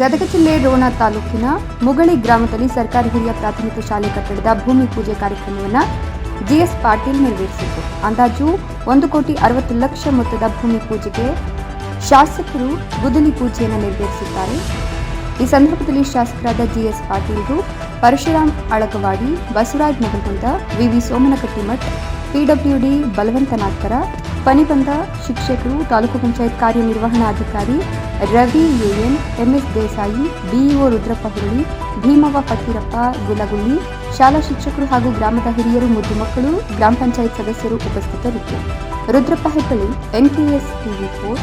ಗದಗ ಜಿಲ್ಲೆ ರೋಣ ತಾಲೂಕಿನ ಮುಗಳಿ ಗ್ರಾಮದಲ್ಲಿ ಸರ್ಕಾರಿ ಹಿರಿಯ ಪ್ರಾಥಮಿಕ ಶಾಲೆ ಕಟ್ಟಡದ ಭೂಮಿ ಪೂಜೆ ಕಾರ್ಯಕ್ರಮವನ್ನು ಜಿಎಸ್ ಪಾಟೀಲ್ ನೆರವೇರಿಸಿದರು ಅಂದಾಜು ಒಂದು ಕೋಟಿ ಅರವತ್ತು ಲಕ್ಷ ಮೊತ್ತದ ಭೂಮಿ ಪೂಜೆಗೆ ಶಾಸಕರು ಗುದಲಿ ಪೂಜೆಯನ್ನು ನೆರವೇರಿಸಿದ್ದಾರೆ. ಈ ಸಂದರ್ಭದಲ್ಲಿ ಶಾಸಕರಾದ ಜಿಎಸ್ ಪಾಟೀಲ್ರು ಪರಶುರಾಮ್ ಅಳಗವಾಡಿ, ಬಸವರಾಜ್ ನಗರದಿಂದ ವಿವಿ ಸೋಮನಕಟ್ಟಿಮಠ್ ಪಿಡಬ್ಲ್ಯೂಡಿ ಬಲವಂತನಾಥ್ಕರ ಪನಿಬಂದ ಶಿಕ್ಷಕರು, ತಾಲೂಕು ಪಂಚಾಯತ್ ಕಾರ್ಯನಿರ್ವಹಣಾಧಿಕಾರಿ Ravi UN MS Desai, BEO Rudrappa Huruli, Bhimavva Fakirappa ಗುಲಗುಳ್ಳಿ ಶಾಲಾ ಶಿಕ್ಷಕರು ಹಾಗೂ ಗ್ರಾಮದ ಹಿರಿಯರು, ಮುದ್ದು ಮಕ್ಕಳು, ಗ್ರಾಮ ಪಂಚಾಯತ್ ಸದಸ್ಯರು ಉಪಸ್ಥಿತರಿದ್ದರು. Rudrappa Hebballi, NKS TV four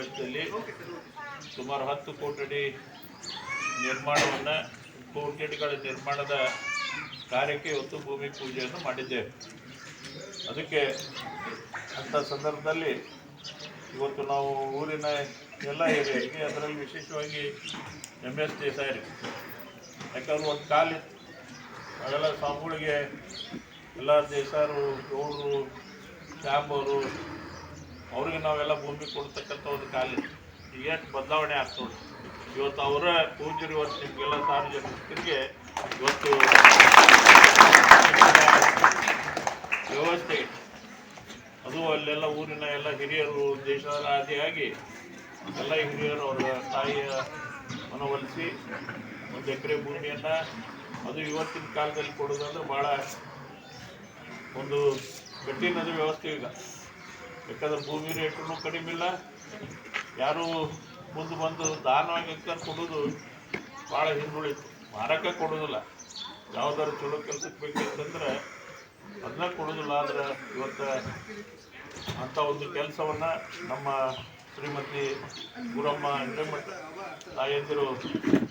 ವೆಚ್ಚದಲ್ಲಿ ಸುಮಾರು ಹತ್ತು ಕೋಟಿ ನಿರ್ಮಾಣವನ್ನು, ಕೋಟಿ ಅಡಿಗಳ ನಿರ್ಮಾಣದ ಕಾರ್ಯಕ್ಕೆ ಇವತ್ತು ಭೂಮಿ ಪೂಜೆಯನ್ನು ಮಾಡಿದ್ದೇವೆ. ಅದಕ್ಕೆ ಅಂಥ ಸಂದರ್ಭದಲ್ಲಿ ಇವತ್ತು ನಾವು ಊರಿನ ಎಲ್ಲ ಏರಿಯಾಗೆ ಅದರಲ್ಲಿ ವಿಶೇಷವಾಗಿ ಎಂ ಎಸ್ ದೇಸಾಯಿ ಯಾಕಂದ್ರೆ ಒಂದು ಕಾಲಿತ್ತು ಅದೆಲ್ಲ ಸ್ವಾಮಿಗಳಿಗೆ ಎಲ್ಲ ದೇಸಾರು ಗೌಡರು ಶ್ಯಾಮವರು ಅವ್ರಿಗೆ ನಾವೆಲ್ಲ ಭೂಮಿ ಕೊಡ್ತಕ್ಕಂಥ ಒಂದು ಕಾಲಿ. ಈಗ ಬದಲಾವಣೆ ಆಗ್ತದೆ ಇವತ್ತು ಅವರ ಪೂಜ್ಯರು ಇವತ್ತು ನಿಮಗೆಲ್ಲ ಸಾರ್ವಜನಿಕರಿಗೆ ಇವತ್ತು ವ್ಯವಸ್ಥೆ. ಅದು ಅಲ್ಲೆಲ್ಲ ಊರಿನ ಎಲ್ಲ ಹಿರಿಯರು ದೇಶದ ಆದಿಯಾಗಿ ಎಲ್ಲ ಹಿರಿಯರು ಅವರ ತಾಯಿಯ ಮನವೊಲಿಸಿ ಒಂದು ಎಕರೆ ಭೂಮಿಯನ್ನು ಅದು ಇವತ್ತಿನ ಕಾಲದಲ್ಲಿ ಕೊಡೋದಂದ್ರೆ ಭಾಳ ಒಂದು ಕಠಿಣದ ವ್ಯವಸ್ಥೆ ಈಗ. ಯಾಕಂದ್ರೆ ಭೂಮಿ ರೇಟು ಕಡಿಮೆ ಇಲ್ಲ. ಯಾರು ಮುಂದೆ ಬಂದು ದಾನವಾಗಿ ಕೊಡೋದು ಭಾಳ ಹಿಂದುಳಿತು. ಮಾರಕ್ಕೆ ಕೊಡೋದಿಲ್ಲ. ಯಾವ್ದಾದ್ರು ಚಲೋ ಕೆಲ್ಸಕ್ಕೆ ಬೇಕಂತಂದ್ರೆ ಅದನ್ನ ಕೊಡೋದಿಲ್ಲ. ಆದ್ರೆ ಇವತ್ತು ಅಂಥ ಒಂದು ಕೆಲಸವನ್ನು ನಮ್ಮ ಶ್ರೀಮತಿ ಗುರಮ್ಮ ಹಿರೇಮಠ ತಾಯಂದಿರು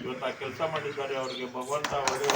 ಇವತ್ತು ಆ ಕೆಲಸ ಮಾಡಿದ್ದಾರೆ. ಅವರಿಗೆ ಭಗವಂತ ಒಳ್ಳೆಯ